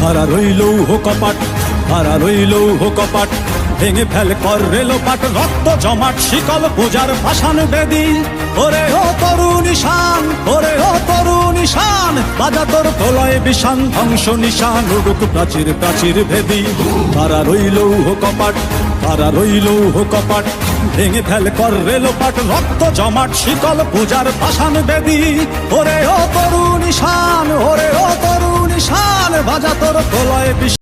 হারা রইল হো কপাট হারা রইল হো কপাট, ভেঙে ফেল কর রেলো পাট রক্ত জমাট, শিকল পূজার ভাসান বেদি। ওরে ও তরু নিশান ওরে ও তরু নিশান বাজা তোর প্রলয় বিষান, ধ্বংস নিশান, উড়ুক প্রাচীর প্রাচীর ভেদি। হারা রইল হো কপাট হারা রইল হো কপাট, ভেঙে ফেল কর রেলো পাট রক্ত জমাট, শিকল পূজার ভাসান বেদি। তরু ওরে ও তরু নিশান বাজা তোর বিষান